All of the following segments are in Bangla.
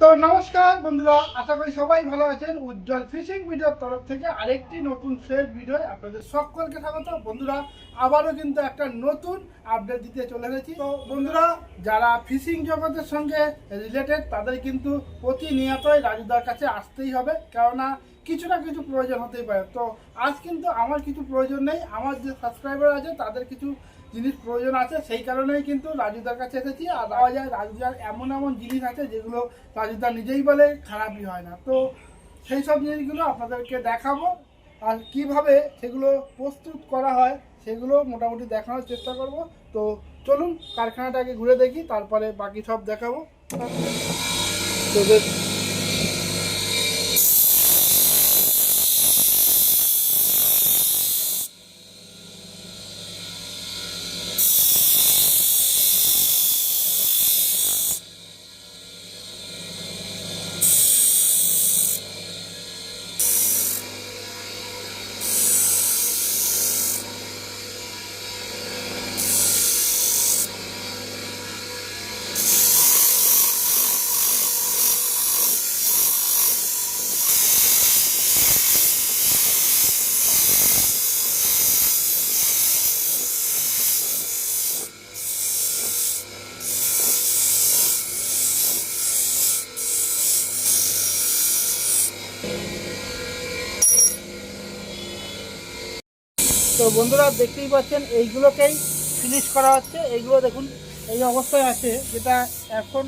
তো নমস্কার বন্ধুরা, আশা করি সবাই ভালো আছেন। উজ্জ্বল ফিশিং ভিডিওর তরফ থেকে আরেকটি নতুন ফ্রেশ ভিডিও আপনাদের সকলকে স্বাগত। বন্ধুরা, আবারও কিন্তু একটা নতুন আপডেট দিতে চলে এসেছি। তো বন্ধুরা, যারা ফিশিং জগতের সঙ্গে রিলেটেড তাদের কিন্তু প্রতিনিয়তই রাজুদার কাছে আসতেই হবে। কেননা, কিছু না কিছু প্রয়োজন হতেই পারে। তো আজ কিন্তু আমার কিছু প্রয়োজন নেই। আমার যে সাবস্ক্রাইবার আছে, তাদের কিছু জিনিস প্রয়োজন আছে, সেই কারণেই কিন্তু রাজুদার কাছে এসেছি। আর পাওয়া যায় রাজুদার এমন এমন জিনিস আছে যেগুলো রাজুদা নিজেই বলে খারাপই হয় না। তো সেই সব জিনিসগুলো আপনাদেরকে দেখাবো। আর কীভাবে সেগুলো প্রস্তুত করা হয়, সেগুলো মোটামুটি দেখানোর চেষ্টা করব। তো চলুন কারখানাটাকে ঘুরে দেখি, তারপরে বাকি সব দেখাবো। তো বন্ধুরা দেখতেই পাচ্ছেন, এইগুলোকেই ফিনিশ করা হচ্ছে। এইগুলো দেখুন, এই অবস্থায় আছে, যেটা এখন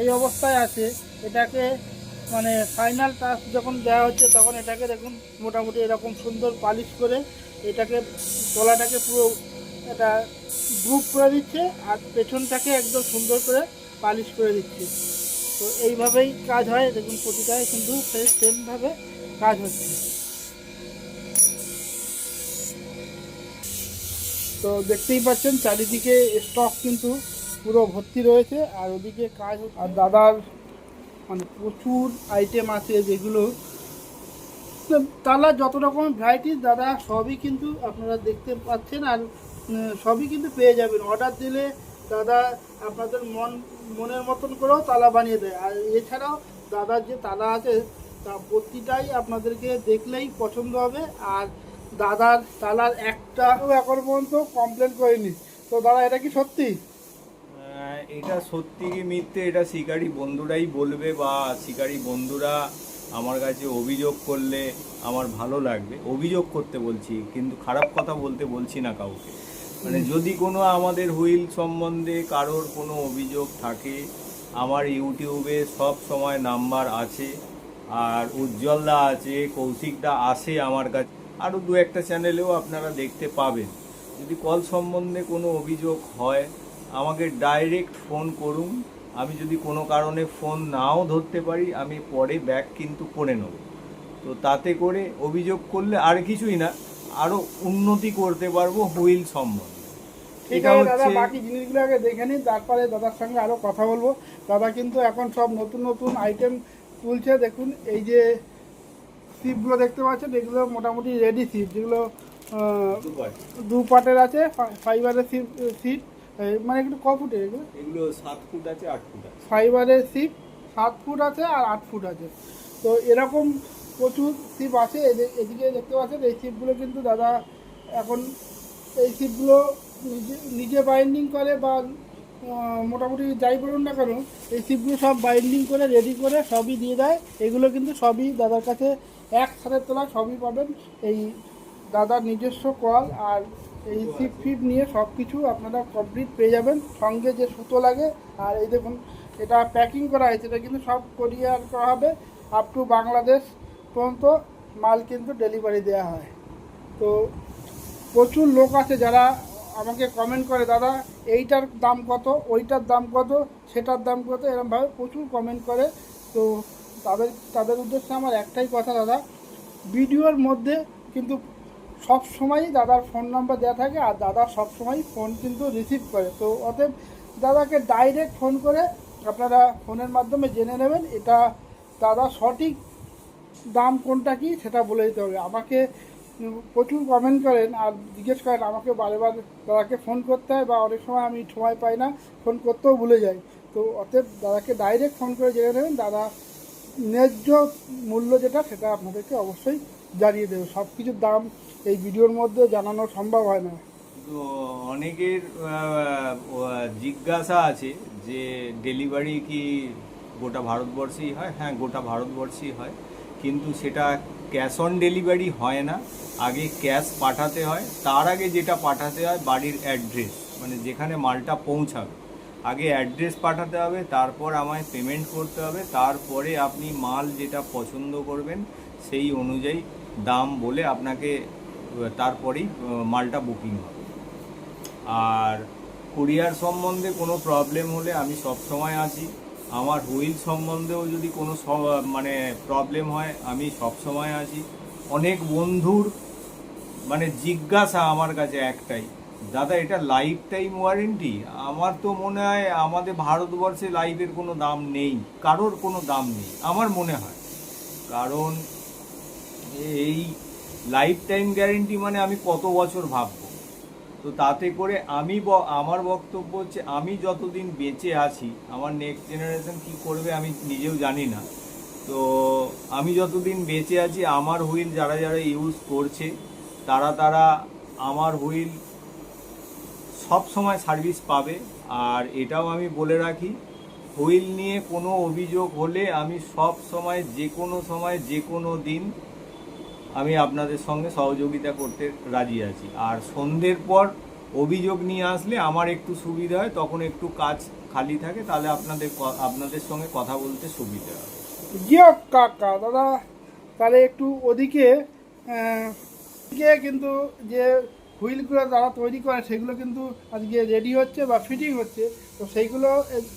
এই অবস্থায় আছে, এটাকে মানে ফাইনাল টাচ যখন দেওয়া হচ্ছে, তখন এটাকে দেখুন, মোটামুটি এরকম সুন্দর পালিশ করে এটাকে, তলাটাকে পুরো এটা গ্রুপ করে দিচ্ছে আর পেছনটাকে একদম সুন্দর করে পালিশ করে দিচ্ছে। তো এইভাবেই কাজ হয়, দেখুন প্রতিটায় কিন্তু সেই সেমভাবে কাজ হচ্ছে। তো দেখতেই পাচ্ছেন, চারিদিকে স্টক কিন্তু পুরো ভর্তি রয়েছে, আর ওদিকে কাজ আর দাদার মানে প্রচুর আইটেম আছে যেগুলো। তালা যত রকম ভ্যারাইটিস দাদা সবই কিন্তু আপনারা দেখতে পাচ্ছেন, আর সবই কিন্তু পেয়ে যাবেন। অর্ডার দিলে দাদা আপনাদের মন, মনের মতন করেও তালা বানিয়ে দেয়। আর এছাড়াও দাদার যে তালা আছে, তা প্রতিটাই আপনাদেরকে দেখলেই পছন্দ হবে। আর দাদার তালার একটা এখন পর্যন্ত কমপ্লেন করেনি। তো দাদা এটা কি সত্যি? এটা সত্যি কি মিথ্যে? এটা শিকারি বন্ধুরাই বলবে বা শিকারি বন্ধুরা আমার কাছে অভিযোগ করলে আমার ভালো লাগবে। অভিযোগ করতে বলছি কিন্তু খারাপ কথা বলতে বলছি না কাউকে। মানে যদি কোনো আমাদের হুইল সম্বন্ধে কারোর কোনো অভিযোগ থাকে আমার ইউটিউবে সব সময় নাম্বার আছে আর উজ্জ্বলদা আছে কৌশিকদা আসে আমার কাছে আরও দু একটা চ্যানেলেও আপনারা দেখতে পাবেন। যদি কল সম্বন্ধে কোনো অভিযোগ হয় আমাকে ডাইরেক্ট ফোন করুন। আমি যদি কোনো কারণে ফোন নাও ধরতে পারি আমি পরে ব্যাক কিন্তু করে নেব। তো তাতে করে অভিযোগ করলে আর কিছুই না আরও উন্নতি করতে পারব হুইল সম্বন্ধে। ঠিক এটা দাদা বাকি জিনিসগুলো আগে দেখে নিন তারপরে দাদার সঙ্গে আরও কথা বলব। দাদা কিন্তু এখন সব নতুন নতুন আইটেম তুলছে। দেখুন এই যে সিপগুলো দেখতে পাচ্ছেন এগুলো মোটামুটি রেডি সিপ যেগুলো দু পাটের আছে ফাইবারের সিপ সিট মানে একটু ক ফুটের এগুলো? এগুলো সাত ফুট আছে আট ফুট আছে। ফাইবারের সিপ সাত ফুট আছে আর আট ফুট আছে। তো এরকম প্রচুর সিপ আছে এদি- এদিকে দেখতে পাচ্ছেন এই সিপগুলো কিন্তু দাদা এখন এই সিপগুলো নিজে নিজে বাইন্ডিং করে বা মোটামুটি যাই বলুন না কেন, এই সিপগুলো সব বাইন্ডিং করে রেডি করে সবই দিয়ে দেয়। এগুলো কিন্তু সবই দাদার কাছে এক ছাদের তোলা সবই পাবেন। এই দাদার নিজস্ব কল আর এই সিপ ফিপ নিয়ে সব কিছু আপনারা কমপ্লিট পেয়ে যাবেন। সঙ্গে যে সুতো লাগে, আর এই দেখুন, এটা প্যাকিং করা হয়েছে। এটা কিন্তু সব কোরিয়ার করা হবে। আপ টু বাংলাদেশ পর্যন্ত মাল কিন্তু ডেলিভারি দেওয়া হয়। তো প্রচুর লোক আছে যারা আমাকে কমেন্ট করে, দাদা, এইটার দাম কত? ওইটার দাম কত? সেটার দাম কত? এরকমভাবে প্রচুর কমেন্ট করে। তো তাদের তাদের উদ্দেশ্যে আমার একটাই কথা, দাদা, ভিডিওর মধ্যে কিন্তু সব সময়ই দাদার ফোন নাম্বার দেওয়া থাকে আর দাদা সব সময় ফোন কিন্তু রিসিভ করে। তো অতএব দাদাকে ডাইরেক্ট ফোন করে আপনারা ফোনের মাধ্যমে জেনে নেবেন এটা দাদা সঠিক দাম কোনটা কি সেটা বলে দিতে হবে। আমাকে প্রচুর কমেন্ট করেন আর জিজ্ঞেস করেন, আমাকে বারে বারে দাদাকে ফোন করতে হয় বা অনেক সময় আমি সময় পাই না ফোন করতেও ভুলে যাই। তো অতএব দাদাকে ডাইরেক্ট ফোন করে জেনে নেবেন। দাদা ন্যায্য মূল্য যেটা, সেটা আপনাদেরকে অবশ্যই জানিয়ে দেবে। সব কিছুর দাম এই ভিডিওর মধ্যে জানানো সম্ভব হয় না। তো অনেকের জিজ্ঞাসা আছে যে ডেলিভারি কি গোটা ভারতবর্ষেই হয়? হ্যাঁ গোটা ভারতবর্ষেই হয়। কিন্তু সেটা ক্যাশ অন ডেলিভারি হয় না। আগে ক্যাশ পাঠাতে হয়। তার আগে যেটা পাঠাতে হয় বাড়ির অ্যাড্রেস মানে যেখানে মালটা পৌঁছাবে। আগে অ্যাড্রেস পাঠাতে হবে, তারপর আমায় পেমেন্ট করতে হবে, তারপরে আপনি মাল যেটা পছন্দ করবেন সেই অনুযায়ী দাম বলে আপনাকে, তারপরেই মালটা বুকিং হবে। আর কুরিয়ার সম্বন্ধে কোনো প্রবলেম হলে আমি সব সময় আছি আমার হুইল সম্বন্ধেও যদি কোনো মানে প্রবলেম হয়, আমি সব সময় আছি। অনেক বন্ধুর মানে জিজ্ঞাসা আমার কাছে একটাই, দাদা, এটা লাইফ টাইম ওয়ারেন্টি আমার তো মনে হয় আমাদের ভারতবর্ষে লাইফের কোনো দাম নেই, কারোর কোনো দাম নেই, আমার মনে হয়। কারণ এই লাইফ টাইম গ্যারেন্টি মানে আমি কত বছর ভাববো? তো তাতে করে আমি আমার বক্তব্য হচ্ছে আমি যতদিন বেঁচে আছি, আমার নেক্সট জেনারেশন কি করবে আমি নিজেও জানি না। তো আমি যতদিন বেঁচে আছি, আমার হুইল যারা যারা ইউজ করছে, তারা তারা আমার হুইল সব সময় সার্ভিস পাবে। আর এটাও আমি বলে রাখি, হুইল নিয়ে কোনো অভিযোগ হলে আমি সব সময় যে কোনো সময় যে কোনো দিন আমি আপনাদের সঙ্গে সহযোগিতা করতে রাজি আছি। আর সন্ধ্যের পর অভিযোগ নিয়ে আসলে আমার একটু সুবিধা হয়, তখন একটু কাজ খালি থাকে, তাহলে আপনাদের আপনাদের সঙ্গে কথা বলতে সুবিধা হয়। জিও কাকা, দাদা, তাহলে একটু ওদিকে কিন্তু যে হুইলগুলো যারা তৈরি করে, সেগুলো কিন্তু আজকে রেডি হচ্ছে বা ফিটিং হচ্ছে, তো সেইগুলো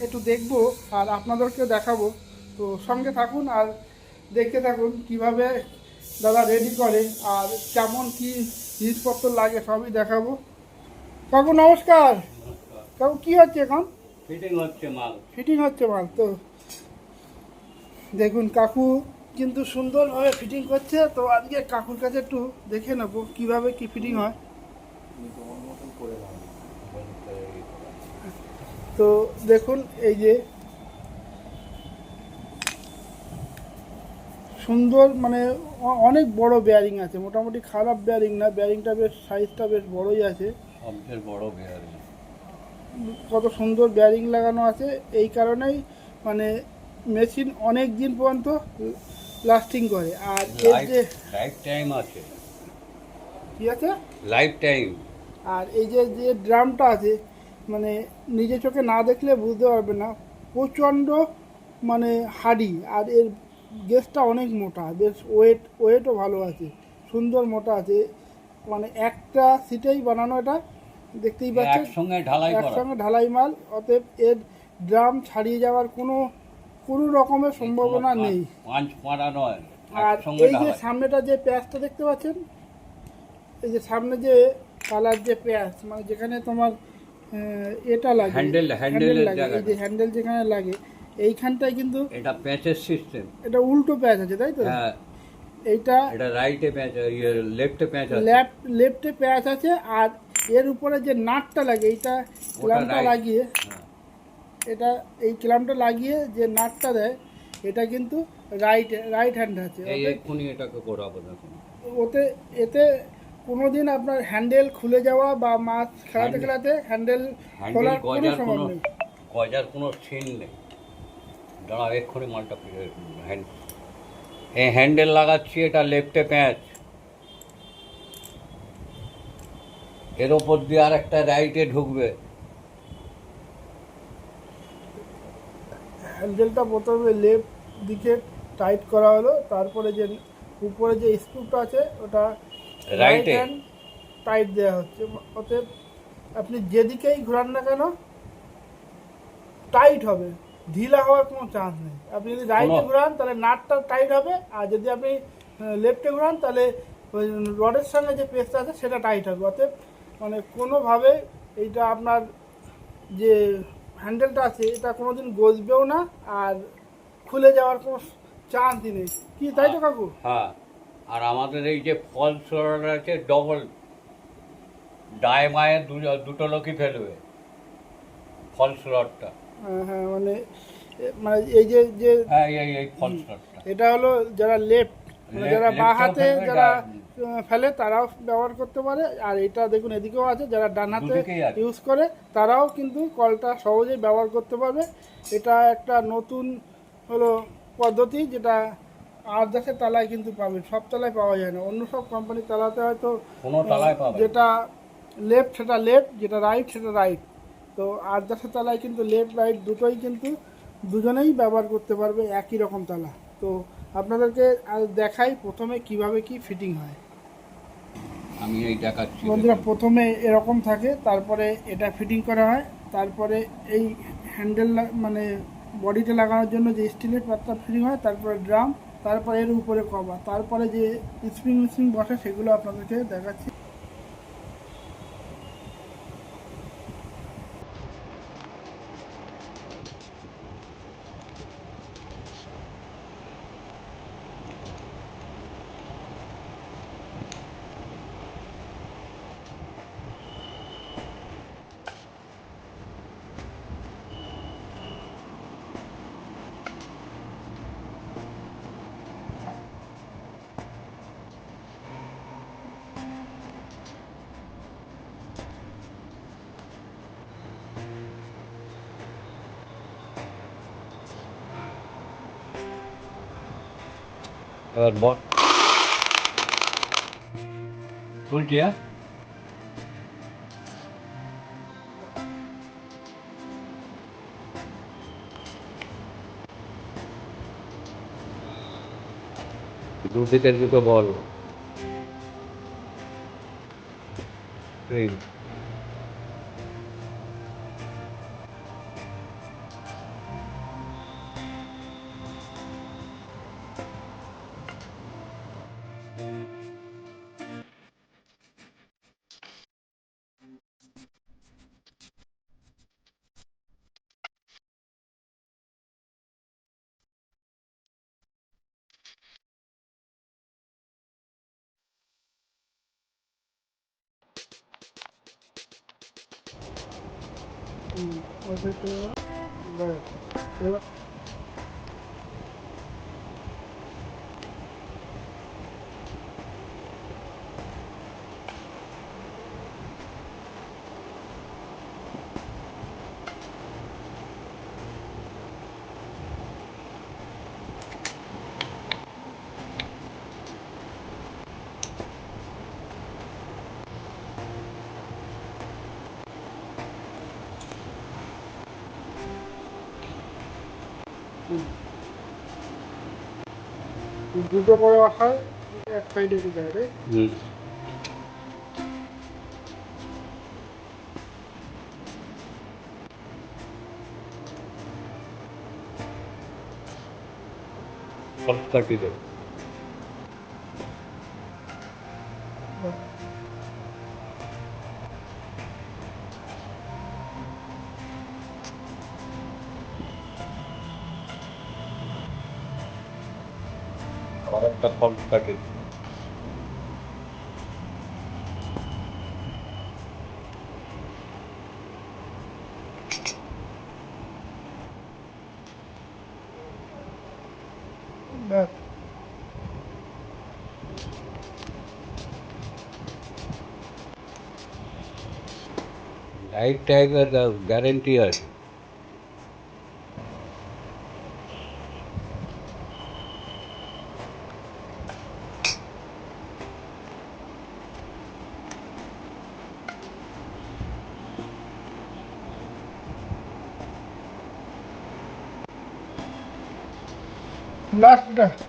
একটু দেখব আর আপনাদেরকে দেখাবো। তো সঙ্গে থাকুন আর দেখতে থাকুন কীভাবে দাদা রেডি করে। আর কেমন কি জিনিসপত্র লাগে সবই দেখাবো। কাকু নমস্কার। কাকু কি হচ্ছে এখন? ফিটিং হচ্ছে মাল। ফিটিং হচ্ছে মাল তো। দেখুন কাকু কিন্তু সুন্দরভাবে ফিটিং করছে তো আজকে কাকুর কাছে একটু দেখে নেব কীভাবে কি ফিটিং হয়। তো দেখুন এই যে সুন্দর মানে অনেক বড় বেয়ারিং আছে। মোটামুটি খারাপ বেয়ারিং না বেয়ারিংটা বেশ সাইজটা বেশ বড়ই আছে। সবচেয়ে বড় বেয়ারিং কত সুন্দর বেয়ারিং লাগানো আছে। এই কারণেই মানে মেশিন অনেক দিন পর্যন্ত লাস্টিং করে। আর এর যে লাইফ টাইম আছে। কি আছে? লাইফ টাইম আর এই যে যে ড্রামটা আছে মানে নিজে চোখে না দেখলে বুঝতে পারবে না। প্রচণ্ড মানে হাডি। আর এর গেসটা অনেক মোটা বেশ ওয়েট ওয়েটও ভালো আছে সুন্দর মোটা আছে মানে একটা সিটেই বানানো এটা দেখতেই পাচ্ছেন? একসঙ্গে ঢালাই একসঙ্গে ঢালাই মাল অতএব এর ড্রাম ছাড়িয়ে যাওয়ার কোনো কোনো রকমের সম্ভাবনা নেই। আর এই যে সামনেটা যে প্যাচটা দেখতে পাচ্ছেন? এই যে সামনে যে কালার যে প্যাচ মানে যেখানে তোমার এটা লাগে। হ্যান্ডেল- হ্যান্ডেল লাগে এই যে হ্যান্ডেল যেখানে লাগে এইখানটায় কিন্তু এটা প্যাচের সিস্টেম এটা উল্টো প্যাচ আছে তাই তো? হ্যাঁ। এইটা এটা রাইটে প্যাচ লেফটে প্যাচ আছে। লেফট লেফটে প্যাচ আছে আর এর উপরে যে নাটটা লাগে এইটা ক্লামটা লাগিয়ে হ্যাঁ। এটা এই ক্লামটা লাগিয়ে যে নাটটা দেয় এটা কিন্তু রাইট রাইট হ্যান্ড আছে এক্ষুনি এটাকে করাবো দেখুন। ওতে এতে কোনোদিন আপনার হ্যান্ডেল খুলে যাওয়া বা মাছ খেলাতে খেলাতে হ্যান্ডেল খোলার কোনো সম্ভব কোনো নেই। গজার কোনো সিন নেই। দাঁড়াও এক্ষুনি মালটা হ্যান্ড এই হ্যান্ডেল লাগাচ্ছি এটা লেফটে প্যাঁচ। এর ওপর দিয়ে আর একটা রাইটে ঢুকবে। হ্যান্ডেলটা প্রথমে লেফট দিকে টাইট করা হলো তারপরে যে উপরে যে স্ক্রুটা আছে ওটা এ? হ্যান্ড টাইট দেওয়া হচ্ছে। অতএব আপনি যেদিকেই ঘোরান না কেন টাইট হবে। ঢিলা হওয়ার কোনো চান্স নেই। আপনি যদি রাইটে ঘোরান তাহলে নাটটা টাইট হবে। আর যদি আপনি লেফটে ঘোরান তাহলে রডের সঙ্গে যে পেস্টটা আছে সেটা টাইট হবে। অতএব মানে কোনোভাবে এইটা আপনার যে হ্যান্ডেলটা আছে এটা কোনো দিন গজবেও না আর খুলে যাওয়ার কোনো চান্সই নেই। কি তাই তো কাকু? হ্যাঁ। আর আমাদের এই যে ফল রড আছে ডবল ডায় মায়ে দু- দুটো লোকই ফেলবে। ফল রডটা হ্যাঁ হ্ঁ মানে মানে এই যে যে হ্যাঁ এটা হলো যারা লেফট মানে যারা বাঁ হাতে যারা ফেলে তারাও ব্যবহার করতে পারে। আর এটা দেখুন এদিকেও আছে যারা ডান হাতে ইউজ করে তারাও কিন্তু কলটা সহজেই ব্যবহার করতে পারবে। এটা একটা নতুন হলো পদ্ধতি যেটা আর দেশের তালায় কিন্তু পাবে সব তালায় পাওয়া যায় না। অন্য সব কোম্পানির তালাতে হয়তো। যেটা লেফট সেটা লেফট যেটা রাইট সেটা রাইট তো আর দেশের তালায় কিন্তু লেফট রাইট দুটোই কিন্তু দুজনেই ব্যবহার করতে পারবে একই রকম তালা। তো আপনাদেরকে দেখাই প্রথমে কীভাবে কি ফিটিং হয়। আমি এই দেখাচ্ছি বন্ধুরা প্রথমে এরকম থাকে তারপরে এটা ফিটিং করা হয় তারপরে এই হ্যান্ডেল মানে বডিতে লাগানোর জন্য যে স্টিলের পাত্তা ফিটিং হয় তারপরে ড্রাম তারপরে এর উপরে কভার তারপরে যে স্প্রিং স্প্রিং বসে সেগুলো আপনাদেরকে দেখাচ্ছি। এবার বল তুলছি হ্যাঁ দুদিকের দুটো বল এই হুম, ওটা তো ব্যাস। এবার দুটো করে হয় এক সাইডে হবে হুম সব কাটি দেবে। comes back in. That. Light tigers. আছে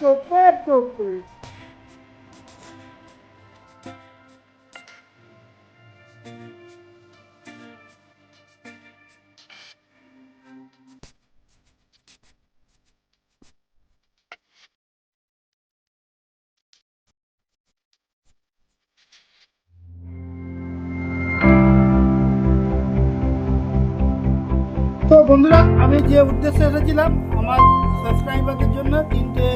টোপে তো বন্ধুরা আমি যে উদ্দেশ্যে এসেছিলাম আমার সাবস্ক্রাইবারদের জন্য তিনটে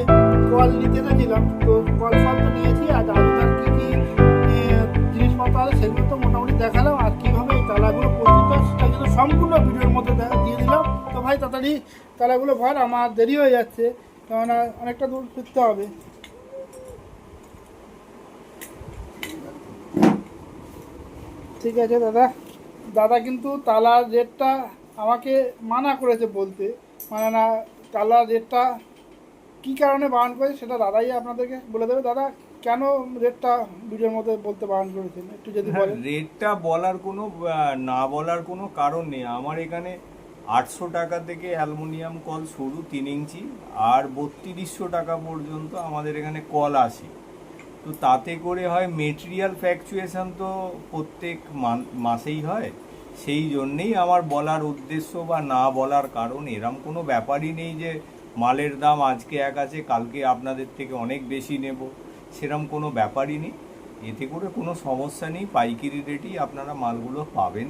কল নিতে এসেছিলাম তো কল ফল তো নিয়েছি, আর আজকাল কী কী জিনিসপত্র আছে সেগুলো তো মোটামুটি দেখালাম, আর কীভাবে এই তালাগুলো প্রস্তুত সেটা কিন্তু সম্পূর্ণ ভিডিওর মধ্যে দিয়ে দিলাম। তো ভাই, তাড়াতাড়ি তালাগুলো ভর, আমার দেরি হয়ে যাচ্ছে, কেননা অনেকটা দূর ফিরতে হবে। ঠিক আছে দাদা দাদা কিন্তু তালার রেটটা আমাকে মানা করেছে বলতে মানে না, তালার রেটটা কী কারণে বারণ করেছে সেটা দাদাই আপনাদেরকে বলে দেবে। দাদা কেন রেটটা ভিডিওর মধ্যে বলতে বারণ করেছেন? একটু যদি হ্যাঁ, বলেন। রেটটা বলার কোনো না বলার কোনো কারণ নেই। আমার এখানে আটশো টাকা থেকে অ্যালুমিনিয়াম কল শুরু তিন ইঞ্চি আর বত্রিশশো টাকা পর্যন্ত আমাদের এখানে কল আসে। তো তাতে করে হয় মেটেরিয়াল ফ্যাকচুয়েশান তো প্রত্যেক মাসেই হয়। সেই জন্যেই আমার বলার উদ্দেশ্য বা না বলার কারণ এরম কোনো ব্যাপারই নেই যে মালের দাম আজকে এক আছে কালকে আপনাদের থেকে অনেক বেশি নেব। সেরম কোনো ব্যাপারই নেই। এতে করে কোনো সমস্যা নেই। পাইকারি রেটেই আপনারা মালগুলো পাবেন।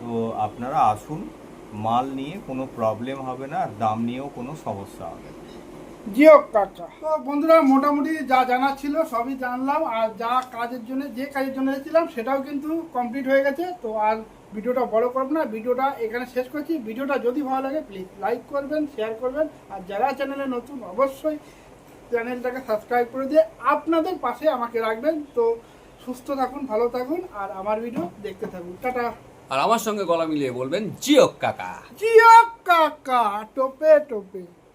তো আপনারা আসুন মাল নিয়ে কোনো প্রবলেম হবে না আর দাম নিয়েও কোনো সমস্যা হবে না। জিও কাকা তো বন্ধুরা মোটামুটি যা জানা ছিল সবই জানলাম। আর যা কাজের জন্য যে কাজের জন্য এসেছিলাম সেটাও কিন্তু কমপ্লিট হয়ে গেছে। তো আর ভিডিওটা বড় করব না ভিডিওটা এখানে শেষ করছি। ভিডিওটা যদি ভালো লাগে প্লিজ লাইক করবেন শেয়ার করবেন। আর যারা চ্যানেলে নতুন অবশ্যই চ্যানেলটাকে সাবস্ক্রাইব করে দিয়ে আপনাদের পাশে আমাকে রাখবেন। তো সুস্থ থাকুন ভালো থাকুন আর আমার ভিডিও দেখতে থাকুন। টাটা। আর আমার সঙ্গে গলা মিলিয়ে বলবেন জিও কাকা। জিও কাকা টোপে টোপে।